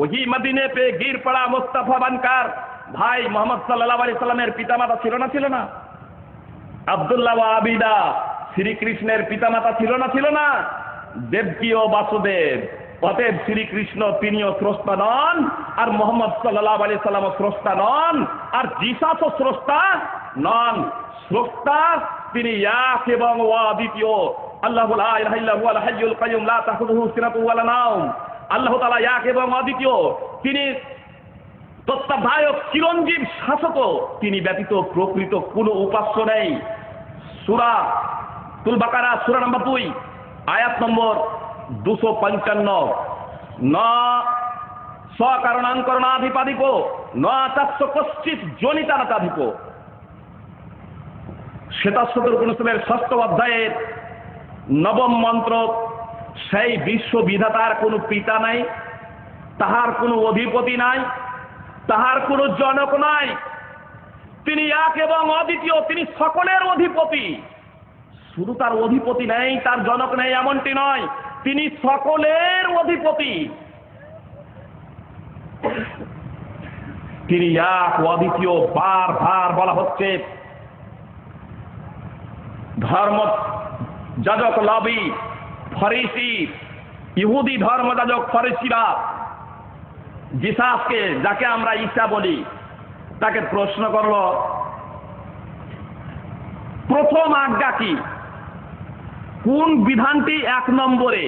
ওহি মদিনে পে গির পড়া মুস্তাফা বানকার। ভাই মোহাম্মদ সাল্লাহ আলি সাল্লামের পিতামাতা ছিল না ছিল না? আবদুল্লাহ আবিদা শ্রীকৃষ্ণের পিতামাতা ছিল না ছিল না? দেবকী ও বাসুদেব, অতএব শ্রীকৃষ্ণ তিনিও স্রষ্টা নন, আর মোহাম্মদ সাল্লাহ আলি সাল্লাম স্রষ্টা নন, আর জিসাসও স্রষ্টা নন। স্রষ্টা তিনি এক এবং অদ্বিতীয় আল্লাহ লা ইলাহা ইল্লা হুয়াল হাইয়ুল কাইয়ুম লা তাখুযুহু সিনাতুন ওয়ালা নাওম। আল্লাহ তাআলা এক এবং অদ্বিতীয়, তিনি তত্ত্বাবধায়ক চিরঞ্জীব শাসক তিনি ব্যতীত প্রকৃত কোনো উপাস্য নেই। সুরা তুল বাকারা, সুরা নম্বর দুই, আয়াত নম্বর দুশো পঞ্চান্ন। ন সকারণাঙ্করণাধিপাধিপ ন চারশ কশ্চিত জনিতানাতাধিপ শ্বেতাশ্বতর অনুষ্ঠের ষষ্ঠ অধ্যায়ের নবম মন্ত্র সেই বিশ্ববিধাতার কোনো পিতা নাই, তাহার কোনো অধিপতি নাই, তাহার কোনো জনক নাই। তিনি এক এবং অদ্বিতীয়, তিনি সকলের অধিপতি। শুধু তার অধিপতি নেই, তার জনক নেই, এমনটি নয়। তিনি সকলের অধিপতি। তিনি এক, অদ্বিতীয়, বার বার বলা হচ্ছে। ধর্ম যাজক লবি ফরিসি, ইহুদি ধর্ম যাজক ফরিসিরা জিসাসকে, যাকে আমরা ঈশা বলি, তাকে প্রশ্ন করল, প্রথম আজ্ঞা কি? কোন বিধানটি এক নম্বরে?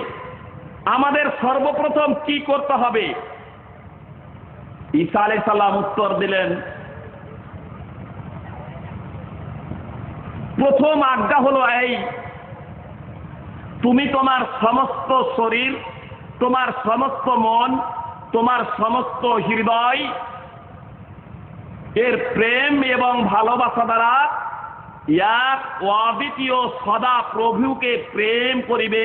আমাদের সর্বপ্রথম কি করতে হবে? ঈসা আলাই সাল্লাম উত্তর দিলেন, প্রথম আজ্ঞা হলো এই তুমি তোমার সমস্ত শরীর, তোমার সমস্ত মন, তোমার সমস্ত হৃদয়, এর প্রেম এবং ভালোবাসা দ্বারা এক অদ্বিতীয় সদা প্রভুকে প্রেম করিবে,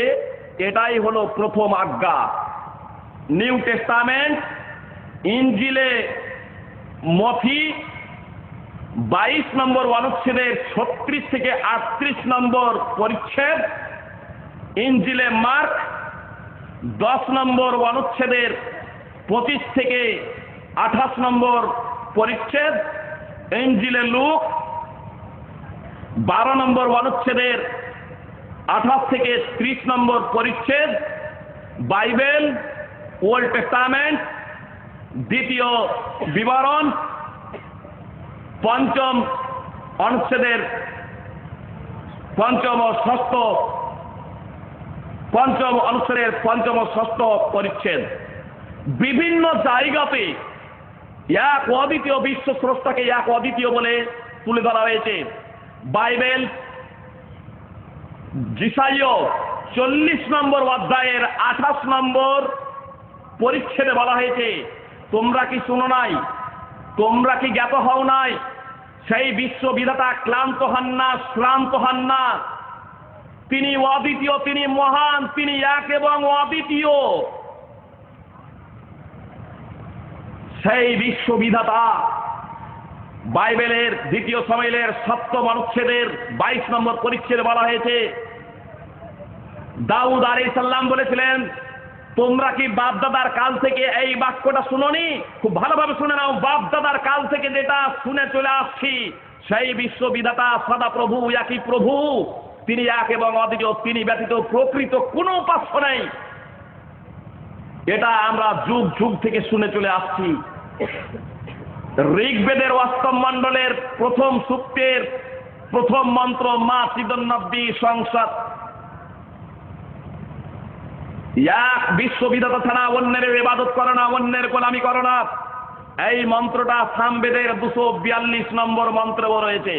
এটাই হলো প্রথম আজ্ঞা। নিউ টেস্টামেন্ট, ইঞ্জিলে মফি, বাইশ নম্বর অনুচ্ছেদের ছত্রিশ থেকে আটত্রিশ নম্বর পরিচ্ছেদ। ইঞ্জিলে মার্ক, দশ নম্বর অনুচ্ছেদের পঁচিশ থেকে আঠাশ নম্বর পরিচ্ছেদ, ইঞ্জিলে লুক, বারো নম্বর অনুচ্ছেদের আঠাশ থেকে ত্রিশ নম্বর পরিচ্ছেদ, বাইবেল, ওল্ড টেস্টামেন্ট, দ্বিতীয় বিবরণ, পঞ্চম অনুচ্ছেদের পঞ্চম ও ষষ্ঠ পঞ্চম অনুচ্ছেদের পঞ্চম ষষ্ঠ পরিচ্ছেদ। বিভিন্ন জায়গাতে এক অদ্বিতীয় বিশ্ব স্রষ্টাকে এক অদ্বিতীয় বলে তুলে ধরা হয়েছে। বাইবেল জিসাইও চল্লিশ নম্বর অধ্যায়ের আঠাশ নম্বর পরিচ্ছেদে বলা হয়েছে, তোমরা কি শুনো নাই? তোমরা কি জ্ঞাত হও নাই? সেই বিশ্ববিধাতা ক্লান্ত হন না, শ্রান্ত হন না। তিনি অদ্বিতীয়, তিনি মহান, তিনি এক এবং অদ্বিতীয়। সেই বিশ্ববিধাতা বাইবেলের দ্বিতীয় সমাইলের সপ্তম অনুচ্ছেদের বাইশ নম্বর পরিচ্ছেদে বলা হয়েছে, দাউদ আলী সাল্লাম বলেছিলেন, তোমরা কি বাপদাদার কাল থেকে এই বাক্যটা শুনোনি? খুব ভালোভাবে শুনে নাও, বাপদাদার কাল থেকে যেটা শুনে চলে আসছি, সেই বিশ্ববিধাতা সদা প্রভু একই প্রভু। তিনি এক এবং অদ্বিতীয়, তিনি ব্যতীত প্রকৃত কোনো উপাস্য নেই। এটা আমরা যুগ যুগ থেকে শুনে চলে আসছি। ঋগ্বেদের অষ্টম মণ্ডলের প্রথম সূক্তের প্রথম মন্ত্র, মা চিদন্নব্বী সংসদ। এক বিশ্ববিধাতা ছাড়া অন্যের ইবাদত করো না, অন্যের গোলামি করো না। এই মন্ত্রটা সামবেদের দুশো বিয়াল্লিশ নম্বর মন্ত্র রয়েছে।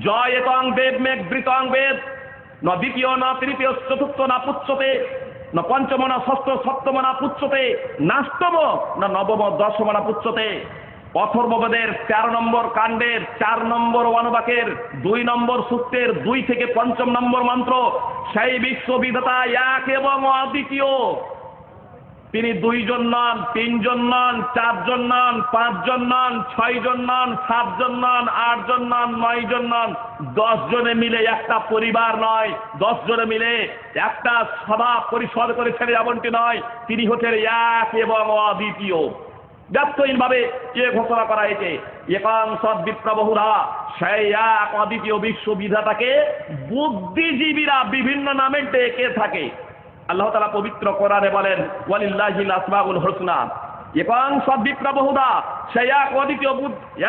জয় এতং বেদ মেঘ বৃতং বেদ। ন দ্বিতীয়, না তৃতীয়, চতুর্থ, না পুচ্ছতে, ন পঞ্চম, না ষষ্ঠ, সপ্তম, না পুচ্ছতে, নাষ্টম, না নবম, দশম, না পুচ্ছতে। অথর্ববেদের তেরো নম্বর কাণ্ডের চার নম্বর অনুবাকের দুই নম্বর সূত্রের দুই থেকে পঞ্চম নম্বর মন্ত্র, সেই বিশ্ববিধাতা এক এবং অদ্বিতীয়। তিনি দুইজন নন তিনজন নন চারজন নন পাঁচজন নন ছয়জন নন সাতজন নন আটজন নন নয়জন নন দশ জনে মিলে একটা পরিবার নয় দশ জনে মিলে একটা সভা পরিষদ করেছেন এমনটি নয়। তিনি হচ্ছেন এক এবং অদ্বিতীয়। ব্যর্থহীন ভাবে এ ঘোষণা করা হয়েছে একাং একাংশ বিপ্রবহুরা সেই এক অদ্বিতীয় বিশ্ববিধাতাকে বুদ্ধিজীবীরা বিভিন্ন নামে ডেকে থাকে। আল্লাহ তালা পবিত্র কোরআনে বলেন, ওয়ালিল্লাহিল আসমাউল হোসনা। এবং সব বিপ্রবহুদা সেই এক অদ্বিতীয়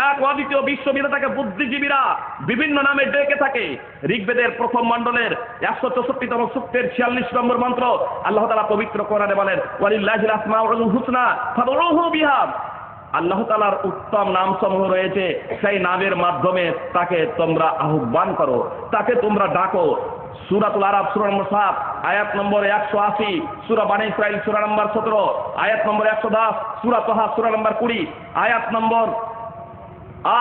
এক অদ্বিতীয় বিশ্ববিধাতাকে বুদ্ধিজীবীরা বিভিন্ন নামে ডেকে থাকে। ঋগ্বেদের প্রথম মণ্ডলের একশো চৌষট্টিতম সূক্তের ছিয়াল্লিশ নম্বর মন্ত্র আল্লাহ তালা পবিত্র কোরআনে বলেন, ওয়ালিল্লাহিল আসমাউল হুসনা ফাদউহু বিহা। আল্লাহ তালার উত্তম নাম সমূহ রয়েছে, সেই নামের মাধ্যমে তাকে তোমরা আহ্বান করো, তাকে তোমরা ডাকো। সুরাতুল আরব সুরা নম্বর সাত, আয়াত নম্বর একশো আশি, সুরা বানী ইসরাইল সুরা নম্বর সতেরো, আয়াত নম্বর একশো দশ, সুরা তোহা, সুরা নম্বর কুড়ি, আয়াত নম্বর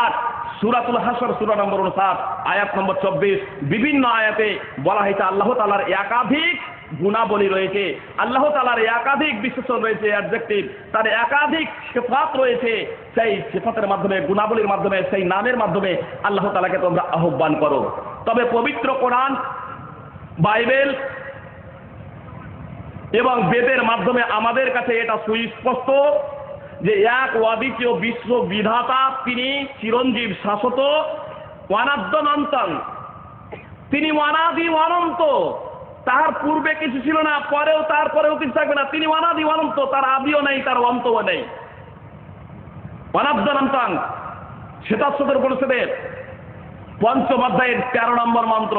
আট, সুরাতুল হাসর সুরা নম্বর উনষাট, আয়াত নম্বর চব্বিশ, বিভিন্ন আয়াতে বলা হয়েছে আল্লাহ তালার একাধিক গুণাবলী রয়েছে। আল্লাহ তালার একাধিক বিশেষণ রয়েছে অ্যাডজেক্টিভ তার একাধিক সেফাত রয়েছে। সেই সেফাতের মাধ্যমে, গুণাবলীর মাধ্যমে, সেই নামের মাধ্যমে আল্লাহ তালাকে তোমরা আহ্বান করো। তবে পবিত্র কোরআন বাইবেল এবং বেদের মাধ্যমে আমাদের কাছে এটা সুস্পষ্ট যে এক অদ্বিতীয় বিশ্ব বিধাতা তিনি চিরঞ্জীব শাশ্বত অনাদ্যনন্তন তিনি অনাদি অনন্ত। তার পূর্বে কিছু ছিল না, পরেও তারপরেও কিছু থাকবে না। তিনি অনাদি অনন্ত, তার আদিও নেই, তার অন্তও নেই। অনাদ্যনন্তন শ্বেতাশ্বতের পরিষদের পঞ্চম অধ্যায়ের তেরো নম্বর মন্ত্র।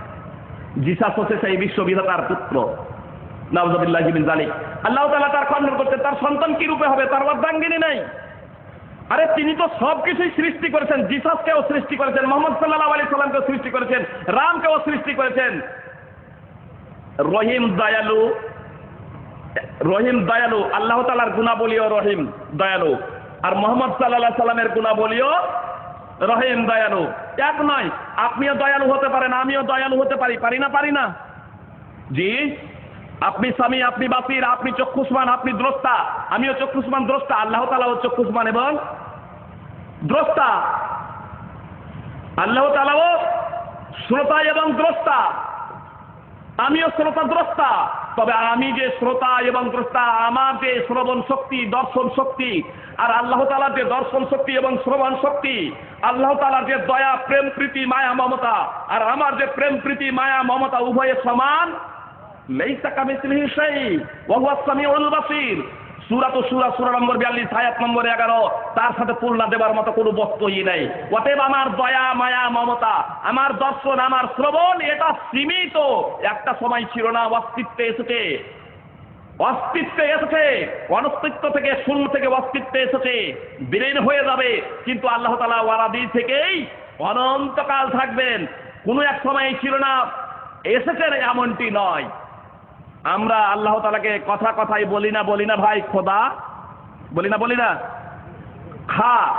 জিসাস হচ্ছে সেই বিশ্ববিধাতার পুত্র। নাউজুবিল্লাহ বিন জালিক আল্লাহ তাআলা তার খণ্ডন করতে তার সন্তান কি রূপে হবে, তার অর্ধাঙ্গিনী নাই। আরে তিনি তো সব কিছুই সৃষ্টি করেছেন, জিসাসকেও সৃষ্টি করেছেন, মোহাম্মদ সাল্লাহ আলী সাল্লামকেও সৃষ্টি করেছেন, রামকেও সৃষ্টি করেছেন। রহিম দয়ালু রহিম দয়ালু, আল্লাহ তালার গুণাবলীও রহিম দয়ালু। আর মোহাম্মদ সাল্লাহ সাল্লামের গুণাবলীও রহিম দয়ালু। এক নয় আপনিও দয়ালু হতে পারেন, আমিও দয়ালু হতে পারি। পারি না পারি না। জি? আপনি স্বামী, আপনি বাসির, আপনি চক্ষুসমান আপনি দ্রষ্টা। আমিও চক্ষুসমান দ্রষ্টা। আল্লাহ তালাও চক্ষুসমান এবং দ্রষ্টা। আল্লাহ তালাও শ্রোতা এবং দ্রষ্টা। আমিও শ্রোতা, দ্রষ্টা। তবে আমি যে শ্রোতা এবং দ্রষ্টা, আমার যে শ্রবণ শক্তি, দর্শন শক্তি, আর আল্লাহ তালার যে দর্শন শক্তি এবং শ্রবণ শক্তি, আল্লাহ তালার যে দয়া, প্রেম, প্রীতি, মায়া, মমতা, আর আমার যে প্রেম, প্রীতি, মায়া, মমতা উভয়ে সমান সূরা তো সূরা সূরা নম্বর 42 আয়াত নম্বর 11 তার সাথে তুলনা দেবার মতো কোনো বস্তুই নেই। অতএব আমার দয়া, মায়া, মমতা, আমার দর্শন, আমার শ্রবণ, এটা সীমিত। একটা সময় ছিল না, অস্তিত্বে এসেছে। অস্তিত্বে এসেছে, অনস্তিত্ব থেকে শূন্য থেকে অস্তিত্বে এসেছে। বিলীন হয়ে যাবে। কিন্তু আল্লাহ তালা ওয়ারাদি থেকেই অনন্তকাল থাকবেন। কোনো এক সময় ছিল না এসেছেন এমনটি নয়। আমরা আল্লাহ তালাকে কথা কথাই বলি না বলি না ভাই খোদা, বলি না বলি না? খা।